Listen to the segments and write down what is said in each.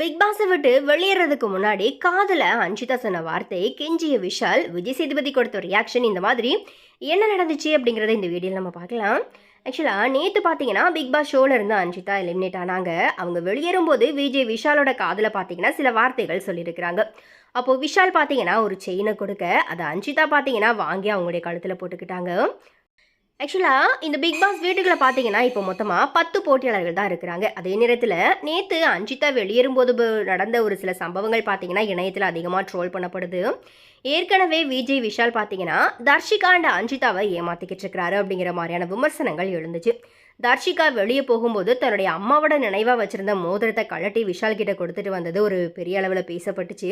Big பாஸை விட்டு வெளியேறதுக்கு முன்னாடி காதல அஞ்சிதா சொன்ன வார்த்தை கெஞ்சிய விஷால் விஜய் சேதுபதி கொடுத்த ரியாக்ஷன் இந்த மாதிரி என்ன நடந்துச்சு அப்படிங்கிறத இந்த வீடியோவில் நம்ம பார்க்கலாம். ஆக்சுவலாக நேற்று பார்த்தீங்கன்னா பிக் பாஸ் ஷோவில் இருந்து அஞ்சிதா எலிமினேட் ஆனாங்க. அவங்க வெளியேறும் போது விஜய் விஷாலோட காதில் பார்த்தீங்கன்னா சில வார்த்தைகள் சொல்லியிருக்கிறாங்க. அப்போது விஷால் பார்த்தீங்கன்னா ஒரு செயினை கொடுக்க அதை அஞ்சிதா பார்த்தீங்கன்னா வாங்கி அவங்களுடைய கழுத்தில் போட்டுக்கிட்டாங்க. ஆக்சுவலாக இந்த பிக் பாஸ் வீட்டுக்குள்ள பார்த்தீங்கன்னா இப்போ மொத்தமாக பத்து போட்டியாளர்கள் தான் இருக்கிறாங்க. அதே நேரத்தில் நேற்று அஞ்சிதா வெளியேறும்போது போது நடந்த ஒரு சில சம்பவங்கள் பார்த்தீங்கன்னா இணையத்தில் அதிகமாக ட்ரோல் பண்ணப்படுது. ஏற்கனவே விஜய் விஷால் பார்த்தீங்கன்னா தர்ஷிகா அண்ட் அஞ்சிதாவை ஏமாத்திக்கிட்டு இருக்கிறாரு அப்படிங்கிற மாதிரியான விமர்சனங்கள் எழுந்துச்சு. தர்ஷிகா வெளியே போகும்போது தன்னுடைய அம்மாவோட நினைவாக வச்சிருந்த மோதிரத்தை கழட்டி விஷால் கிட்ட கொடுத்துட்டு வந்தது ஒரு பெரிய அளவில் பேசப்பட்டுச்சு.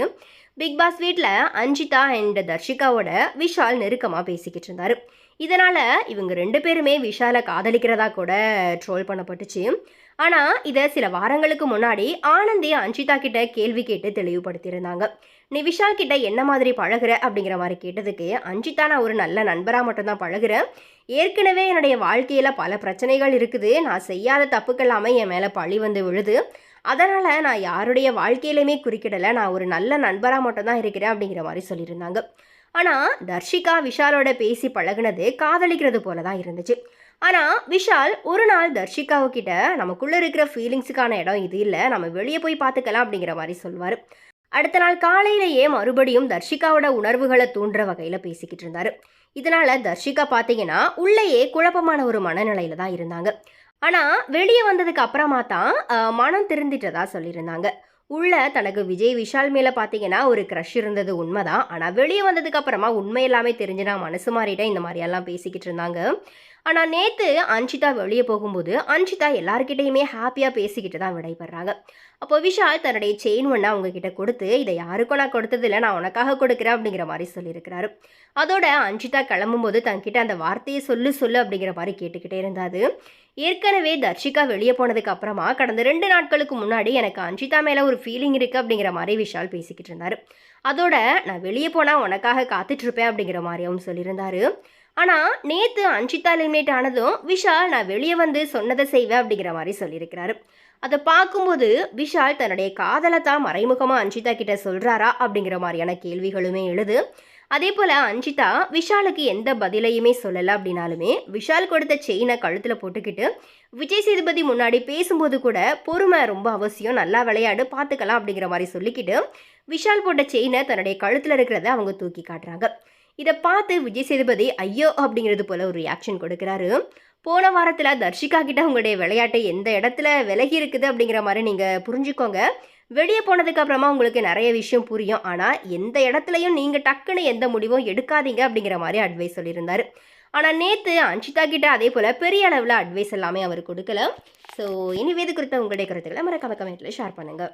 பிக் பாஸ் வீட்டில் அஞ்சிதா அண்ட் தர்ஷிகாவோட விஷால் நெருக்கமாக பேசிக்கிட்டு இருந்தார். இதனால் இவங்க ரெண்டு பேருமே விஷாலை காதலிக்கிறதா கூட ட்ரோல் பண்ணப்பட்டுச்சு. ஆனால் இதை சில வாரங்களுக்கு முன்னாடி ஆனந்தி அஞ்சிதா கிட்ட கேள்வி கேட்டு தெளிவுபடுத்தியிருந்தாங்க. நீ விஷால் கிட்ட என்ன மாதிரி பழகுற? அப்படிங்கிற மாதிரி கேட்டதுக்கு அஞ்சிதா நான் ஒரு நல்ல நண்பராக மட்டும்தான் பழகுறேன். ஏற்கனவே என்னுடைய வாழ்க்கையில் பல பிரச்சனைகள் இருக்குது. நான் செய்யாத தப்புக்கெல்லாமே என் மேலே பழி வந்து விழுது. அதனால் நான் யாருடைய வாழ்க்கையிலையுமே குறுக்கிடலை. நான் ஒரு நல்ல நண்பராக மட்டும்தான் இருக்கிறேன். அப்படிங்கிற மாதிரி சொல்லியிருந்தாங்க. ஆனால் தர்ஷிகா விஷாலோட பேசி பழகுனது காதலிக்கிறது போல தான் இருந்துச்சு. ஆனால் விஷால் ஒரு நாள் தர்ஷிகாவுக்கிட்ட நமக்குள்ளே இருக்கிற ஃபீலிங்ஸுக்கான இடம் இது இல்லை. நம்ம வெளியே போய் பார்த்துக்கலாம் அப்படிங்கிற மாதிரி சொல்வார். அடுத்த நாள் காலையிலேயே மறுபடியும் தர்ஷிகாவோட உணர்வுகளை தூண்டுற வகையில் பேசிக்கிட்டு இருந்தார். இதனால் தர்ஷிகா பார்த்தீங்கன்னா உள்ளேயே குழப்பமான ஒரு மனநிலையில் தான் இருந்தாங்க. ஆனால் வெளியே வந்ததுக்கு அப்புறமா தான் மனம் திருந்திட்டதா சொல்லியிருந்தாங்க. உள்ள தனக்கு விஜய் விஷால் மேலே பார்த்தீங்கன்னா ஒரு க்ரஷ் இருந்தது உண்மைதான். ஆனால் வெளியே வந்ததுக்கு அப்புறமா உண்மை எல்லாமே தெரிஞ்சு நான் மனசு மாறிட்டேன் இந்த மாதிரியெல்லாம் பேசிக்கிட்டு இருந்தாங்க. ஆனால் நேற்று அன்ஷிதா வெளியே போகும்போது அன்ஷிதா எல்லாருக்கிட்டையுமே ஹாப்பியாக பேசிக்கிட்டு தான் விடைபடுறாங்க அப்போ விஷால் தன்னுடைய செயின் ஒன்று அவங்கக்கிட்ட கொடுத்து இதை யாருக்கும் நான் கொடுத்ததில்லை நான் உனக்காக கொடுக்குறேன் அப்படிங்கிற மாதிரி சொல்லியிருக்கிறாரு. அதோட அன்ஷிதா கிளம்பும்போது தன்கிட்ட அந்த வார்த்தையை சொல்லு சொல்லு அப்படிங்கிற மாதிரி கேட்டுக்கிட்டே இருந்தாது ஏற்கனவே தர்ஷிகா வெளியே போனதுக்கு அப்புறமா கடந்த ரெண்டு நாட்களுக்கு முன்னாடி எனக்கு அன்ஷிதா மேலே ஒரு ஃபீலிங் இருக்குது அப்படிங்கிற மாதிரி விஷால் பேசிக்கிட்டு இருந்தார். அதோட நான் வெளியே போனால் உனக்காக காத்துட்ருப்பேன் அப்படிங்கிற மாதிரியும் சொல்லியிருந்தாரு. ஆனால் நேற்று அஞ்சிதா எலிமினேட் ஆனதும் விஷால் நான் வெளியே வந்து சொன்னதை செய்வேன் அப்படிங்கிற மாதிரி சொல்லியிருக்கிறாரு. அதை பார்க்கும்போது விஷால் தன்னுடைய காதலை தான் மறைமுகமாக அஞ்சிதா கிட்ட சொல்கிறாரா அப்படிங்கிற மாதிரியான கேள்விகளுமே எழுது. அதே போல் அஞ்சிதா விஷாலுக்கு எந்த பதிலையுமே சொல்லலை அப்படின்னாலுமே விஷால் கொடுத்த செயினை கழுத்தில் போட்டுக்கிட்டு விஜய் சேதுபதி முன்னாடி பேசும்போது கூட பொறுமை ரொம்ப அவசியம் நல்லா விளையாடு பார்த்துக்கலாம் அப்படிங்கிற மாதிரி சொல்லிக்கிட்டு விஷால் போட்ட செயினை தன்னுடைய கழுத்தில் இருக்கிறத அவங்க தூக்கி காட்டுறாங்க. இதை பார்த்து விஜய் சேதுபதி ஐயோ! அப்படிங்கிறது போல ஒரு ரியாக்ஷன் கொடுக்குறாரு. போன வாரத்தில் தர்ஷிகா கிட்ட உங்களுடைய விளையாட்டு எந்த இடத்துல விலகி இருக்குது அப்படிங்கிற மாதிரி நீங்கள் புரிஞ்சுக்கோங்க. வெளியே போனதுக்கு அப்புறமா உங்களுக்கு நிறைய விஷயம் புரியும். ஆனால் எந்த இடத்துலையும் நீங்கள் டக்குன்னு எந்த முடிவும் எடுக்காதீங்க அப்படிங்கிற மாதிரி அட்வைஸ் சொல்லியிருந்தார். ஆனால் நேற்று அன்ஷிதா கிட்ட அதே போல் பெரிய அளவில் அட்வைஸ் எல்லாமே அவர் கொடுக்கல. ஸோ இனிவேது குறித்த உங்களுடைய கருத்துக்களை மறக்காம கமெண்ட்டில் ஷேர் பண்ணுங்கள்